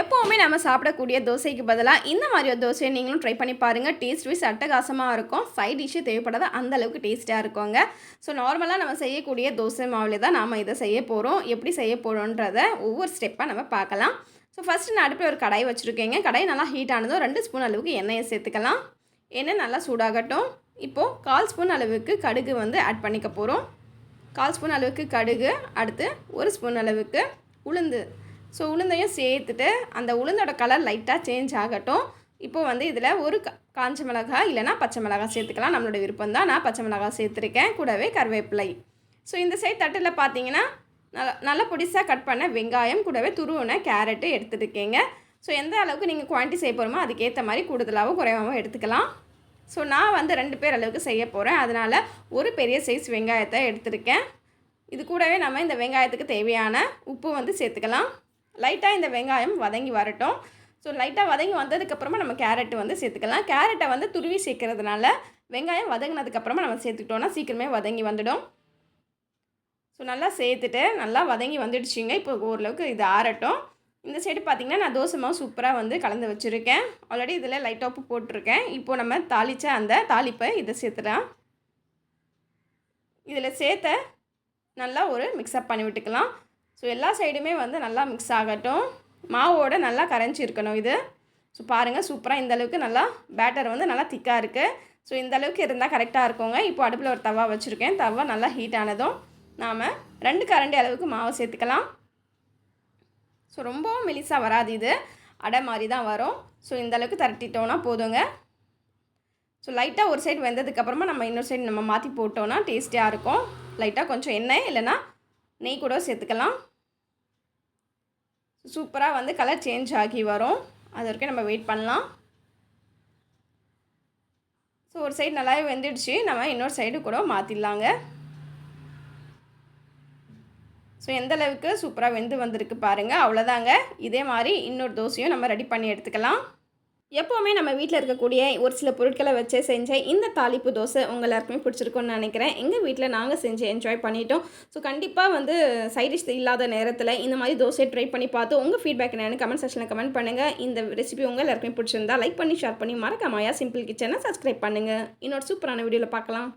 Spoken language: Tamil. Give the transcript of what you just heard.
எப்போவுமே நம்ம சாப்பிடக்கூடிய தோசைக்கு பதிலாக இந்த மாதிரி ஒரு தோசையை நீங்களும் ட்ரை பண்ணி பாருங்கள் டேஸ்ட் வைஸ் அட்டகாசமாக இருக்கும். சைட் டிஷ்ஷு தேவைப்படாத அந்த அளவுக்கு டேஸ்ட்டாக இருக்குங்க. ஸோ நார்மலாக நம்ம செய்யக்கூடிய தோசை மாவில் தான் நாம் இதை செய்ய போகிறோம் எப்படி செய்ய போகிறோன்றத ஒவ்வொரு ஸ்டெப்பாக நம்ம பார்க்கலாம். ஸோ ஃபஸ்ட்டு நான் அடுப்பில் ஒரு கடாய் வச்சுருக்கேங்க. கடாய் நல்லா ஹீட் ஆனதும் ரெண்டு ஸ்பூன் அளவுக்கு எண்ணெயை சேர்த்துக்கலாம். எண்ணெய் நல்லா சூடாகட்டும். இப்போது கால் ஸ்பூன் அளவுக்கு கடுகு வந்து ஆட் பண்ணிக்க போகிறோம் கால் ஸ்பூன் அளவுக்கு கடுகு அடுத்து ஒரு ஸ்பூன் அளவுக்கு உளுந்து ஸோ உளுந்தையும் சேர்த்துட்டு அந்த உளுந்தோட கலர் லைட்டாக சேஞ்ச் ஆகட்டும். இப்போ வந்து இதில் ஒரு கா- காஞ்ச மிளகாய் இல்லைனா பச்சை மிளகாய் சேர்த்துக்கலாம். நம்மளோட விருப்பம் தான் நான் பச்சை மிளகாய் சேர்த்துருக்கேன். கூடவே கருவேப்பிலை. ஸோ இந்த சைட் தட்டில் பார்த்தீங்கன்னா நல்லா நல்லா பொடிசாக கட் பண்ண வெங்காயம் கூடவே துருவின கேரட்டு எடுத்துருக்கீங்க. ஸோ எந்த அளவுக்கு நீங்கள் குவான்டிட்டி செய்ய போகிறோமோ அதுக்கேற்ற மாதிரி கூடுதலாகவும் குறைவாகவும் எடுத்துக்கலாம். ஸோ நான் வந்து ரெண்டு பேர் அளவுக்கு செய்ய போகிறேன் அதனால் ஒரு பெரிய சைஸ் வெங்காயத்தை எடுத்திருக்கேன். இது கூடவே நம்ம இந்த வெங்காயத்துக்கு தேவையான உப்பு வந்து சேர்த்துக்கலாம். லைட்டாக இந்த வெங்காயம் வதங்கி வரட்டும். ஸோ லைட்டாக வதங்கி வந்ததுக்கப்புறமா நம்ம கேரட் வந்து சேர்த்துக்கலாம். கேரட்டை வந்து துருவி சேர்க்கறதுனால வெங்காயம் வதங்கினதுக்கப்புறமா நம்ம சேர்த்துக்கிட்டோன்னா சீக்கிரமே வதங்கி வந்துடும். ஸோ நல்லா சேர்த்துட்டு நல்லா வதங்கி வந்துடுச்சுங்க. இப்போ ஓரளவுக்கு இது ஆறட்டும். இந்த சைடு பார்த்திங்கன்னா நான் தோசை மாவு சூப்பராக வந்து கலந்து வச்சுருக்கேன். ஆல்ரெடி இதில் லைட் உப்பு போட்டிருக்கேன். இப்போது நம்ம தாளித்த அந்த தாளிப்பை இதை சேர்த்துடலாம். இதில் சேர்த்த நல்லா ஒரு மிக்ஸ்அப் பண்ணி விட்டுக்கலாம். ஸோ எல்லா சைடுமே வந்து நல்லா மிக்ஸ் ஆகட்டும். மாவோட நல்லா கரைஞ்சி இருக்கணும் இது. ஸோ பாருங்கள் சூப்பராக இந்த அளவுக்கு நல்லா பேட்டர் வந்து நல்லா திக்காக இருக்குது ஸோ இந்த அளவுக்கு இருந்தால் கரெக்டாக இருக்குங்க. இப்போ அடுப்பில் ஒரு தவா வச்சுருக்கேன். தவா நல்லா ஹீட் ஆனதும் நாம் ரெண்டு கரண்டி அளவுக்கு மாவை சேர்த்துக்கலாம். ஸோ ரொம்பவும் மெலிசாக வராது இது. அடை மாதிரி தான் வரும். ஸோ இந்தளவுக்கு திரட்டிட்டோன்னா போதுங்க. ஸோ லைட்டாக ஒரு சைடு வெந்ததுக்கப்புறமா நம்ம இன்னொரு சைடு நம்ம மாற்றி போட்டோன்னா டேஸ்டியாக இருக்கும். லைட்டாக கொஞ்சம் எண்ணெய் இல்லைன்னா நெய் கூட சேர்த்துக்கலாம். சூப்பராக வந்து கலர் சேஞ்ச் ஆகி வரும். அது வரைக்கும் நம்ம வெயிட் பண்ணலாம். ஸோ ஒரு சைடு நல்லாவே வெந்துடுச்சு. நம்ம இன்னொரு சைடு கூட மாற்றிடலாங்க ஸோ எந்த அளவுக்கு சூப்பராக வெந்து வந்திருக்கு பாருங்கள் அவ்வளோதாங்க இதே மாதிரி இன்னொரு தோசையும் நம்ம ரெடி பண்ணி எடுத்துக்கலாம். எப்போவுமே நம்ம வீட்டில் இருக்கக்கூடிய ஒரு சில பொருட்களை வச்சு செஞ்ச இந்த தாளிப்பு தோசை உங்கள் எல்லாருக்குமே பிடிச்சிருக்கும்னு நினைக்கிறேன். எங்கள் வீட்டில் நாங்கள் செஞ்சு என்ஜாய் பண்ணிட்டோம். ஸோ கண்டிப்பாக வந்து சைடிஷ் இல்லாத நேரத்தில் இந்த மாதிரி தோசையை ட்ரை பண்ணி பார்த்து உங்கள் ஃபீட்பேக் என்னென்னு கமெண்ட் செக்ஷனில் கமெண்ட் பண்ணுங்கள் இந்த ரெசிபி உங்கள் எல்லாருக்குமே பிடிச்சிருந்தா லைக் பண்ணி ஷேர் பண்ணி மறக்காமையா சிம்பிள் கிச்சனை சப்ஸ்கிரைப் பண்ணுங்கள் இன்னொரு சூப்பரான வீடியோவில் பார்க்கலாம்.